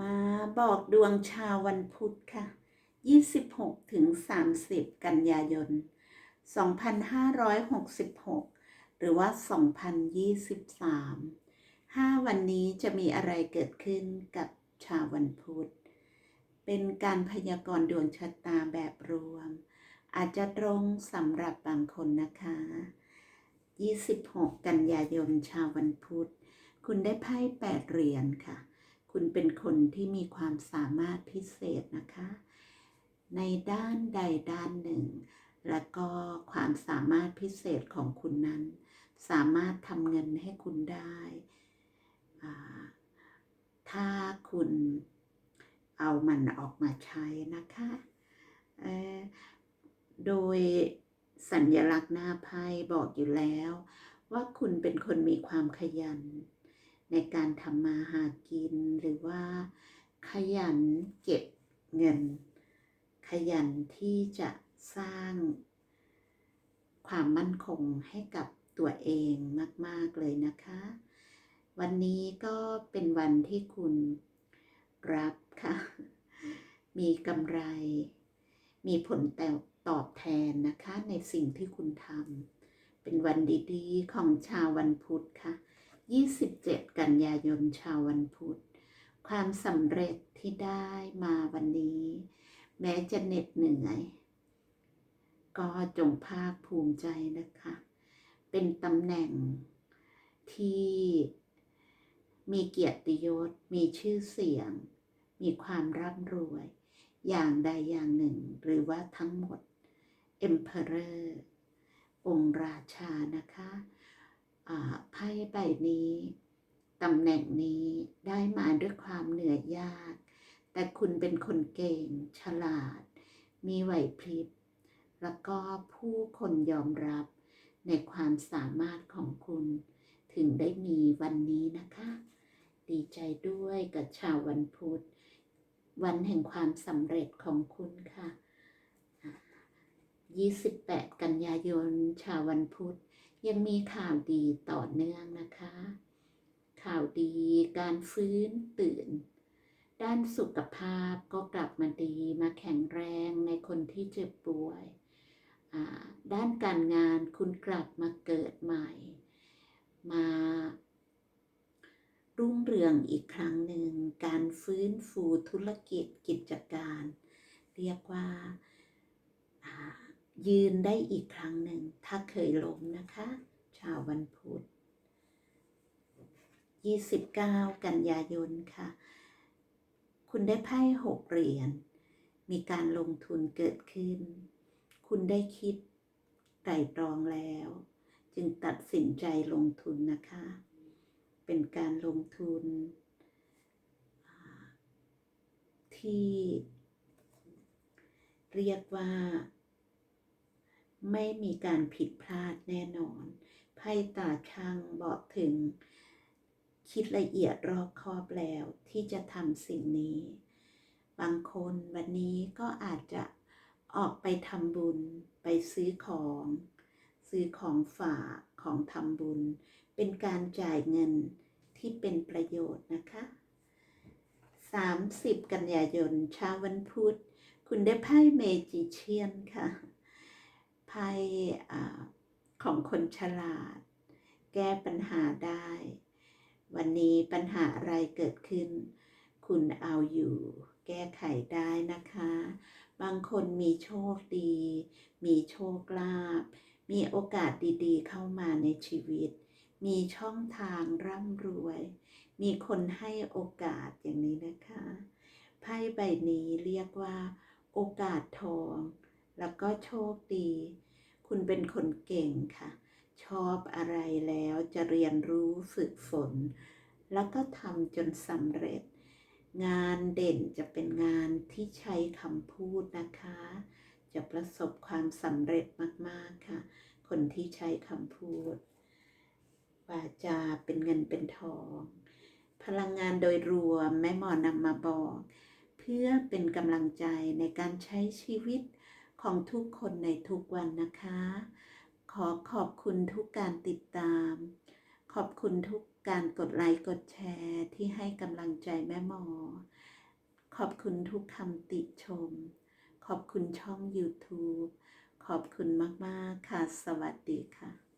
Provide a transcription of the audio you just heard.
มาบอกดวงชาววันพุธค่ะ 26 ถึง 30 กันยายน 2566 หรือว่า 2023 5 วันนี้จะมีอะไรเกิดขึ้นกับชาววันพุธ เป็นการพยากรณ์ดวงชะตาแบบรวม อาจจะตรงสำหรับบางคนนะคะ 26 กันยายนชาววันพุธ คุณได้ไพ่แปดเหรียญค่ะ คุณเป็นคนที่มีความสามารถพิเศษนะคะ ในด้านใดด้านหนึ่ง และก็ความสามารถพิเศษของคุณนั้น สามารถทำเงินให้คุณได้ ถ้าคุณเอามันออกมาใช้นะคะโดยสัญลักษณ์หน้าไพ่บอกอยู่แล้ว ว่าคุณเป็นคนมีความขยัน ในการทำมาหากินหรือว่าขยันเก็บเงิน ขยันที่จะสร้างความมั่นคงให้กับตัวเองมาก ๆ เลยนะคะ วันนี้ก็เป็นวันที่คุณรับค่ะ มีกำไร มีผลตอบแทนนะคะในสิ่งที่คุณทำเป็นวันดี ๆ ของชาววันพุธค่ะ 27 กันยายนชาววันพุธ ความสำเร็จที่ได้มาวันนี้ แม้จะเหน็ดเหนื่อย ก็จงภาคภูมิใจนะคะ เป็นตำแหน่งที่มีเกียรติยศ มีชื่อเสียง มีความร่ำรวย อย่างใดอย่างหนึ่ง หรือว่าทั้งหมด Emperor องค์ราชานะคะ ไพ่ใบนี้ตำแหน่งนี้ได้มาด้วยความเหนื่อยยาก แต่คุณเป็นคนเก่ง ฉลาด มีไหวพริบ แล้วก็ผู้คนยอมรับในความสามารถของคุณ ถึงได้มีวันนี้นะคะ ดีใจด้วยกับชาววันพุธ วันแห่งความสำเร็จของคุณค่ะอ่า28 กันยายน ชาววันพุธ ยังมีข่าวดีต่อเนื่องนะคะ ข่าวดีการฟื้นตื่น ด้านสุขภาพก็กลับมาดีมาแข็งแรงในคนที่เจ็บป่วย ด้านการงานคุณกลับมาเกิดใหม่ มารุ่งเรืองอีกครั้งหนึ่ง การฟื้นฟูธุรกิจกิจการ เรียกว่าอ่า ยืนได้อีกครั้งหนึ่ง ถ้าเคยล้มนะคะ ชาววันพุธ29 กันยายนค่ะ คุณได้ไพ่หกเหรียญ มีการลงทุนเกิดขึ้น คุณได้คิดไตร่ตรองแล้ว จึงตัดสินใจลงทุนนะคะ เป็นการลงทุน ที่เรียกว่า ไม่มีการผิดพลาดแน่นอน ไพ่ตาช่างบอกถึง คิดละเอียดรอบคอบแล้วที่จะทำสิ่งนี้ บางคนวันนี้ก็อาจจะออกไปทำบุญไปซื้อของ ซื้อของฝากของทำบุญ เป็นการจ่ายเงินที่เป็นประโยชน์นะคะ 30 กันยายนเช้าวันพุธ คุณได้ไพ่เมจิเชียนค่ะ ไพ่อ่าของคนฉลาด แก้ปัญหาได้ วันนี้ปัญหาอะไรเกิดขึ้น คุณเอาอยู่ แก้ไขได้นะคะ บางคนมีโชคดี มีโชคลาภมีโอกาสดีๆ เข้ามาในชีวิต มีช่องทางร่ำรวย มีคนให้โอกาสอย่างนี้นะคะ ไพ่ใบนี้เรียกว่า โอกาสทอง แล้วก็โชคดี คุณเป็นคนเก่งค่ะ ชอบอะไรแล้วจะเรียนรู้ฝึกฝน แล้วก็ทำจนสำเร็จ งานเด่นจะเป็นงานที่ใช้คำพูดนะคะ จะประสบความสำเร็จมากๆค่ะ คนที่ใช้คำพูดวาจาเป็นเงินเป็นทอง พลังงานโดยรวมแม่หมอนำมาบอก เพื่อเป็นกำลังใจในการใช้ชีวิต ของทุกคนในทุกวันนะคะ ขอขอบคุณทุกการติดตาม ขอบคุณทุกการกดไลค์กดแชร์ที่ให้กำลังใจแม่หมอ ขอบคุณทุกคำติชม ขอบคุณช่อง YouTube ขอบคุณมาก ๆ ค่ะ สวัสดีค่ะ